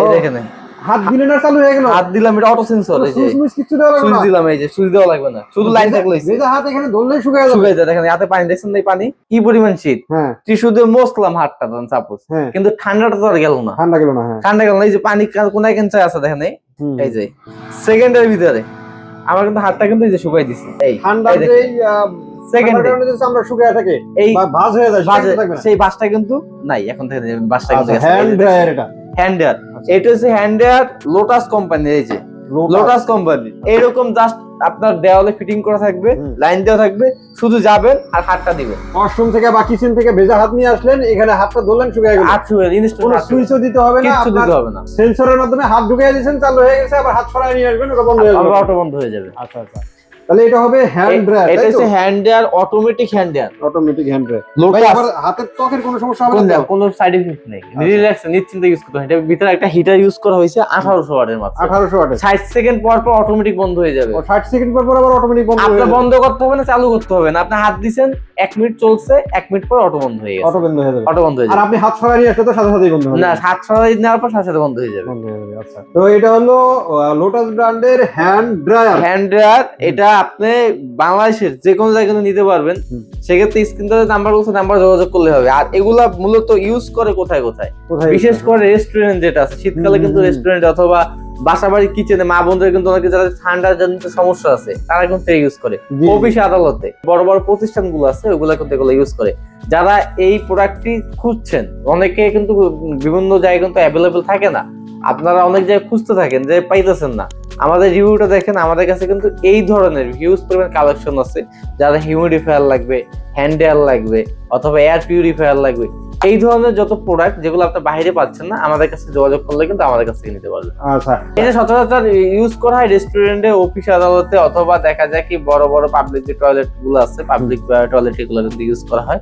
এই দেখেন। হাত দিলে না চালু হয়ে গেল। হাত দিলাম এটা অটো সেন্সর এই যে। সুইচ কিচ্ছু দেওয়া লাগবে সুইচ দিলাম এই যে সুইচ দেওয়া লাগবে না। শুধু লাইন থাকলে। ভেজা হাত এখানে ধরলেই শুকায় যাবে। শুকাই যায় দেখেন হাতে পানি দেখছেন না এই পানি? কি পরিমাণ শীত? হ্যাঁ। টিস্যু দিয়ে মসলাম হাতটা ধরেন সাপোজ হ্যাঁ। কিন্তু ঠান্ডাটা তো আর গেল না। ঠান্ডা গেল না হ্যাঁ। ঠান্ডা গেল না এই যে পানি কেঞ্চা আছে দেখেন এই? যে। সেকেন্ডের ভিতরে। আমার কিন্তু হাতটা কিন্তু এই যে শুকাই দিছে। এই ঠান্ডা যে। সেকেন্ডে আমরা শুকায় থাকে এই হয়ে যায় সেই বাসটা কিন্তু নাই এখন থেকে কিন্তু আচ্ছা হ্যান্ড ড্রায়ার এটা। হ্যান্ড ড্রায়ার এটা হচ্ছে হ্যান্ড লোটাস কোম্পানি এই যে লোটাস কোম্পানি এরকম জাস্ট আপনার দেওয়ালে ফিটিং করা থাকবে লাইন দেওয়া থাকবে শুধু যাবেন আর হাতটা দিবেন। ওয়াশরুম থেকে বা কিচেন থেকে ভেজা হাত নিয়ে আসলেন এখানে হাতটা ধরলেন শুকায় গেল। হাত শুয়ে কোনো সুইচও দিতে হবে না আপনার দিতে হবে না। সেন্সরের মাধ্যমে হাত ঢুকিয়ে দিয়েছেন চালু হয়ে গেছে আবার হাত সরায় নিয়ে আসবেন ওটা বন্ধ হয়ে যাবে। অটো বন্ধ হয়ে যাবে। আচ্ছা আচ্ছা। তাহলে এটা হবে হ্যান্ড ড্রায়ার এটা হচ্ছে hand dryer automatic hand dryer automatic hand dryer ভাই আবার হাতের ত্বকের কোনো সমস্যা হবে না কোনো সাইড ইফেক্ট নেই। রিল্যাক্স নিশ্চিন্তে ইউজ করতে হয় এটার ভিতরে একটা হিটার ইউজ করা হয়েছে 1800 ওয়াটের মাত্র। 1800 ওয়াটের। 60 সেকেন্ড পর পর অটোমেটিক বন্ধ হয়ে যাবে। ও 60 সেকেন্ড পর পর আবার অটোমেটিক বন্ধ হয়ে যাবে। বন্ধ করতে হবে না চালু করতে হবে না। আপনি হাত দিছেন এক মিনিট চলছে এক মিনিট পর অটো বন্ধ হয়ে গেছে। অটো বন্ধ হয়ে যাবে। অটো বন্ধ হয়ে যাবে। আর আপনি হাত সরায় নিয়ে আসলে তো সাথে সাথেই বন্ধ হয়ে না হাত সরাই নেওয়ার পর সাথে সাথে বন্ধ হয়ে যাবে। বন্ধ হয়ে যাবে আচ্ছা। তো এটা হলো লোটাস ব্র্যান্ডের হ্যান্ড ড্রায়ার হ্যান্ড ড্রায়ার এটা আপনি বাংলাদেশের যে কোনো জায়গায় নিতে পারবেন। সেক্ষেত্রে স্ক্রিন নাম্বার বলছে নাম্বার যোগাযোগ করলে হবে। আর এগুলা মূলত ইউজ করে কোথায় কোথায়? বিশেষ করে রেস্টুরেন্ট যেটা আছে। শীতকালে কিন্তু রেস্টুরেন্ট অথবা বাসা বাড়ির কিচেনে মা কিন্তু অনেকে যারা ঠান্ডার জনিত সমস্যা আছে তারা কিন্তু ইউজ করে। অফিস আদালতে বড় বড় প্রতিষ্ঠানগুলো আছে ওগুলো কিন্তু এগুলো ইউজ করে। যারা এই প্রোডাক্টটি খুঁজছেন অনেকে কিন্তু বিভিন্ন জায়গায় কিন্তু অ্যাভেলেবেল থাকে না। আপনারা অনেক জায়গায় খুঁজতে থাকেন যে পাইতেছেন না। আমাদের রিভিউটা দেখেন আমাদের কাছে কিন্তু এই ধরনের হিউজ পরিমাণ কালেকশন আছে যারা হিউমিডিফায়ার লাগবে হ্যান্ডেল লাগবে অথবা এয়ার পিউরিফায়ার লাগবে। এই ধরনের যত প্রোডাক্ট যেগুলো আপনি বাইরে পাচ্ছেন না আমাদের কাছে যোগাযোগ করলে কিন্তু আমাদের কাছ থেকে নিতে পারবেন। আচ্ছা। এটা সচরাচর ইউজ করা হয় রেস্টুরেন্টে অফিস আদালতে অথবা দেখা যায় কি বড় বড় পাবলিক যে টয়লেটগুলো আছে পাবলিক টয়লেট এগুলো কিন্তু ইউজ করা হয়।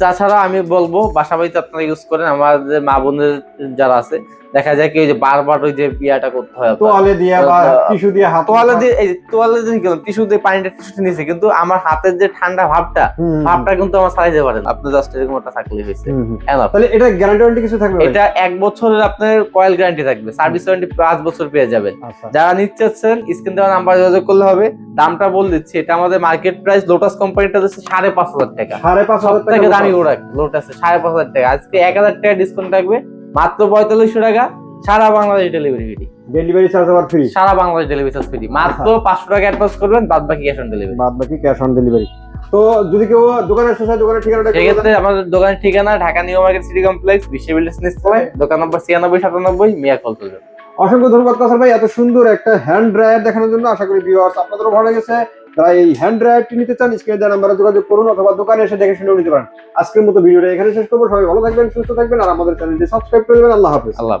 তাছাড়া আমি বলব বাসা বাড়িতে আপনারা ইউজ করেন আমাদের মা বোনের যারা আছে দেখা যায় কি ওই যে বারবার ওই যে ইয়াটা করতে হয় তোয়ালে দিয়ে বা টিস্যু দিয়ে হাত তোয়ালে দিয়ে এই তোয়ালে দিয়ে গেলাম টিস্যু দিয়ে পানিটা টিস্যু নিয়েছে কিন্তু আমার হাতের যে ঠান্ডা ভাবটা ভাবটা কিন্তু আমার সারাইতে পারেন আপনি জাস্ট এরকম একটা থাকলে হয়েছে। হুম। তাহলে এটা গ্যারান্টি ওয়ারেন্টি কিছু থাকবে এটা এক বছরের আপনার কয়েল গ্যারান্টি থাকবে। সার্ভিস ওয়ারেন্টি পাঁচ বছর পেয়ে যাবেন। আচ্ছা। যারা নিতে চাচ্ছেন স্ক্রিন দেওয়া নাম্বার যোগাযোগ করলে হবে। দামটা বল দিচ্ছি এটা আমাদের মার্কেট প্রাইস লোটাস কোম্পানিটা দিচ্ছে সাড়ে পাঁচ হাজার টাকা। সাড়ে পাঁচ হাজার টাকা দামি প্রোডাক্ট লোটাসে সাড়ে পাঁচ হাজার টাকা। আজকে এক হাজার টাকা ডিসকাউন্ট থাকবে। মাত্র পঁয়তাল্লিশশো টাকা সারা Bangladesh delivery free delivery charge আবার ফ্রি সারা বাংলাদেশ ডেলিভারি চার্জ ফ্রি মাত্র পাঁচশো টাকা অ্যাডভান্স করবেন বাদ বাকি ক্যাশ অন ডেলিভারি বাদ বাকি ক্যাশ অন ডেলিভারি তো যদি কেউ দোকানে এসে চায়, দোকানের ঠিকানাটা সেক্ষেত্রে আমাদের দোকানের ঠিকানা Dhaka new market city complex বিশ্ব বিল্ডার্স নিচতলায় দোকান নম্বর ছিয়ানব্বই সাতানব্বই মিয়া কল দেন। অসংখ্য ধন্যবাদ কাসার ভাই। এত সুন্দর একটা হ্যান্ড ড্রায়ার দেখানোর জন্য আশা করি ভিউয়ার্স আপনাদেরও ভালো লেগেছে। যারা এই হ্যান্ড ড্রায়ারটি নিতে চান স্ক্রিনে দেওয়া নাম্বারে যোগাযোগ করুন অথবা দোকানে এসে দেখে শুনেও নিতে পারেন। আজকের মতো ভিডিওটা এখানে শেষ করব। সবাই ভালো থাকবেন, সুস্থ থাকবেন, আর আমাদের চ্যানেলটি সাবস্ক্রাইব করে দেবেন। আল্লাহ হাফিজ। আল্লাহ।